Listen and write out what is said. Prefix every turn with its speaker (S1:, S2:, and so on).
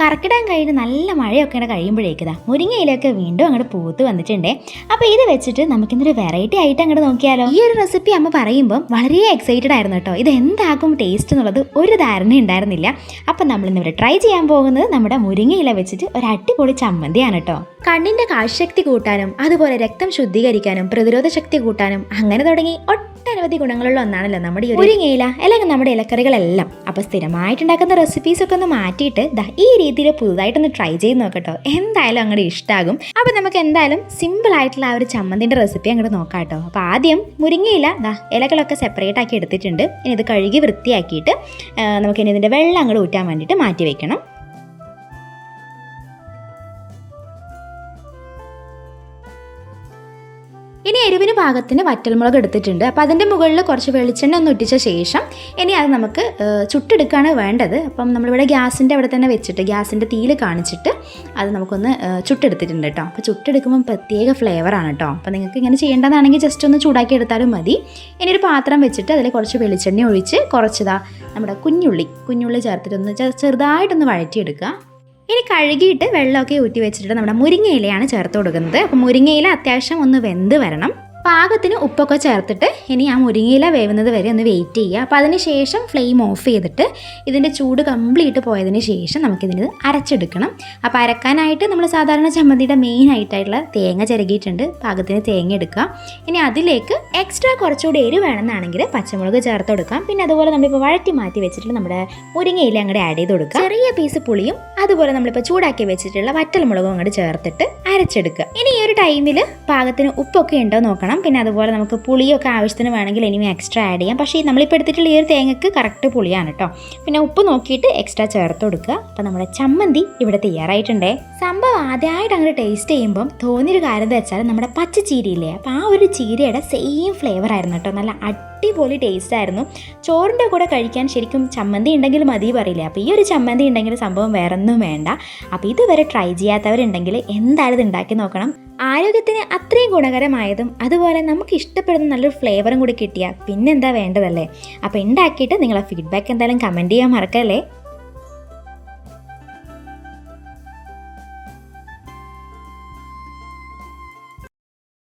S1: കറക്കിടാൻ കഴിഞ്ഞ് നല്ല മഴയൊക്കെ ഇങ്ങനെ കഴിയുമ്പോഴേക്കതാ മുരിങ്ങയിലൊക്കെ വീണ്ടും അങ്ങോട്ട് പൂത്ത് വന്നിട്ടുണ്ടേ. അപ്പോൾ ഇത് വെച്ചിട്ട് നമുക്കിന്നൊരു വെറൈറ്റി ആയിട്ട് അങ്ങോട്ട് നോക്കിയാലോ? ഈ ഒരു റെസിപ്പി അമ്മ പറയുമ്പോൾ വളരെ എക്സൈറ്റഡ് ആയിരുന്നു കേട്ടോ. ഇത് എന്താകും ടേസ്റ്റ് എന്നുള്ളത് ഒരു ധാരണ ഉണ്ടായിരുന്നില്ല. അപ്പം നമ്മൾ ഇന്നിവിടെ ട്രൈ ചെയ്യാൻ പോകുന്നത് നമ്മുടെ മുരിങ്ങയില വെച്ചിട്ട് ഒരു അടിപൊളി ചമ്മന്തിയാണ് കേട്ടോ. കണ്ണിന്റെ കാഴ്ചശക്തി കൂട്ടാനും അതുപോലെ രക്തം ശുദ്ധീകരിക്കാനും പ്രതിരോധ ശക്തി കൂട്ടാനും അങ്ങനെ തുടങ്ങി ഒട്ടനവധി ഗുണങ്ങളുള്ള ഒന്നാണല്ലോ നമ്മുടെ ഒരു മുരിങ്ങയില അല്ലെങ്കിൽ നമ്മുടെ ഇലക്കറികളെല്ലാം. അപ്പോൾ സ്ഥിരമായിട്ടുണ്ടാക്കുന്ന റെസിപ്പീസ് ഒക്കെ ഒന്ന് മാറ്റിയിട്ട് ദാ ഈ രീതിയിൽ പുതുതായിട്ടൊന്ന് ട്രൈ ചെയ്ത് നോക്കട്ടോ. എന്തായാലും അങ്ങോട്ട് ഇഷ്ടമാകും അപ്പോൾ നമുക്ക് എന്തായാലും സിമ്പിൾ ആയിട്ടുള്ള ആ ഒരു ചമ്മന്തിന്റെ റെസിപ്പി അങ്ങോട്ട് നോക്കാം കേട്ടോ അപ്പോൾ ആദ്യം മുരിങ്ങയില ദാ ഇലകളൊക്കെ സെപ്പറേറ്റ് ആക്കി എടുത്തിട്ടുണ്ട്. ഇനി ഇത് കഴുകി വൃത്തിയാക്കിയിട്ട് നമുക്ക് നമുക്കിനി ഇതിന്റെ വെള്ളം അങ്ങോട്ട് ഊറ്റാൻ വേണ്ടിയിട്ട് മാറ്റി വെക്കണം. ഇനി എരിവിന് പാകത്തിന് വറ്റൽമുളക് എടുത്തിട്ടുണ്ട്. അപ്പോൾ അതിന്റെ മുകളിൽ കുറച്ച് വെളിച്ചെണ്ണ ഒന്ന് ഒട്ടിച്ച ശേഷം ഇനി അത് നമുക്ക് ചുട്ടെടുക്കുകയാണ് വേണ്ടത്. അപ്പം നമ്മളിവിടെ ഗ്യാസിന്റെ അവിടെ തന്നെ വെച്ചിട്ട് ഗ്യാസിന്റെ തീയിൽ കാണിച്ചിട്ട് അത് നമുക്കൊന്ന് ചുട്ടെടുത്തിട്ടുണ്ട് കേട്ടോ അപ്പോൾ ചുട്ടെടുക്കുമ്പോൾ പ്രത്യേക ഫ്ലേവറാണ് കേട്ടോ അപ്പോൾ നിങ്ങൾക്ക് ഇങ്ങനെ ചെയ്യേണ്ടതാണെങ്കിൽ ജസ്റ്റ് ഒന്ന് ചൂടാക്കി എടുത്താലും മതി. ഇനി ഒരു പാത്രം വെച്ചിട്ട് അതിൽ കുറച്ച് വെളിച്ചെണ്ണ ഒഴിച്ച് കുറച്ചതാ നമ്മുടെ കുഞ്ഞുള്ളി കുഞ്ഞുള്ളി ചേർത്തിട്ടൊന്ന് ചെറുതായിട്ടൊന്ന് വഴറ്റിയെടുക്കുക. ഇനി കഴുകിയിട്ട് വെള്ളമൊക്കെ ഊറ്റി വെച്ചിട്ട് നമ്മുടെ മുരിങ്ങയിലയാണ് ചേർത്ത് കൊടുക്കുന്നത്. അപ്പോൾ മുരിങ്ങയില അത്യാവശ്യം ഒന്ന് വെന്ത് വരണം. പാകത്തിന് ഉപ്പൊക്കെ ചേർത്തിട്ട് ഇനി ആ മുരിങ്ങയില വേവുന്നത് വരെ ഒന്ന് വെയിറ്റ് ചെയ്യുക. അപ്പോൾ അതിന് ശേഷം ഫ്ലെയിം ഓഫ് ചെയ്തിട്ട് ഇതിന്റെ ചൂട് കംപ്ലീറ്റ് പോയതിന് ശേഷം നമുക്കിതിന് അരച്ചെടുക്കണം. അപ്പോൾ അരക്കാനായിട്ട് നമ്മൾ സാധാരണ ചമ്മന്തിയുടെ മെയിൻ ആയിട്ടായിട്ടുള്ള തേങ്ങ ചിരകിയിട്ടുണ്ട്. പാകത്തിന് തേങ്ങ എടുക്കുക. ഇനി അതിലേക്ക് എക്സ്ട്രാ കുറച്ചുകൂടി എരിവ് വേണമെന്നാണെങ്കിൽ പച്ചമുളക് ചേർത്ത് കൊടുക്കാം. പിന്നെ അതുപോലെ നമ്മളിപ്പോൾ വഴറ്റി മാറ്റി വെച്ചിട്ട് നമ്മുടെ മുരിങ്ങയില അങ്ങോട്ട് ആഡ് ചെയ്ത് കൊടുക്കുക ചെറിയ പീസ് പുളിയും അതുപോലെ നമ്മളിപ്പോൾ ചൂടാക്കി വെച്ചിട്ടുള്ള വറ്റൽമുളകും അങ്ങോട്ട് ചേർത്തിട്ട് അരച്ചെടുക്കുക. ഇനി ഈ ഒരു ടൈമിൽ പാകത്തിന് ഉപ്പൊക്കെ ഉണ്ടോ നോക്കണം. പിന്നെ അതുപോലെ നമുക്ക് പുളിയൊക്കെ ആവശ്യത്തിന് വേണമെങ്കിൽ ഇനി എക്സ്ട്രാ ആഡ് ചെയ്യാം. പക്ഷേ നമ്മളിപ്പോൾ എടുത്തിട്ടുള്ള ഈ ഒരു തേങ്ങക്ക് കറക്റ്റ് പുളിയാണ് കേട്ടോ പിന്നെ ഉപ്പ് നോക്കിയിട്ട് എക്സ്ട്രാ ചേർത്ത് കൊടുക്കുക. അപ്പോൾ നമ്മുടെ ചമ്മന്തി ഇവിടെ തയ്യാറായിട്ടുണ്ടേ. സംഭവം ആദ്യമായിട്ട് അങ്ങനെ ടേസ്റ്റ് ചെയ്യുമ്പം തോന്നിയൊരു കാര്യം എന്താ വെച്ചാൽ നമ്മുടെ പച്ച ചീരയില്ലേ അപ്പോൾ ആ ഒരു ചീരയുടെ സെയിം ഫ്ലേവർ ആയിരുന്നു കേട്ടോ നല്ല അടിപൊളി ടേസ്റ്റ് ആയിരുന്നു. ചോറിന്റെ കൂടെ കഴിക്കാൻ ശരിക്കും ചമ്മന്തി ഉണ്ടെങ്കിൽ മതി പറയില്ലേ. അപ്പോൾ ഈ ഒരു ചമ്മന്തി ഉണ്ടെങ്കിൽ സംഭവം വേറൊന്നും വേണ്ട. അപ്പോൾ ഇതുവരെ ട്രൈ ചെയ്യാത്തവരുണ്ടെങ്കിൽ എന്തായാലും ഉണ്ടാക്കി നോക്കണം. ആരോഗ്യത്തിന് അത്രയും ഗുണകരമായതും അതുപോലെ നമുക്ക് ഇഷ്ടപ്പെടുന്ന നല്ലൊരു ഫ്ലേവറും കൂടി കിട്ടിയാൽ പിന്നെന്താ വേണ്ടതല്ലേ? അപ്പോൾ ഉണ്ടാക്കിയിട്ട് നിങ്ങളെ ഫീഡ്ബാക്ക് എന്തായാലും കമന്റ് ചെയ്യാൻ മറക്കല്ലേ?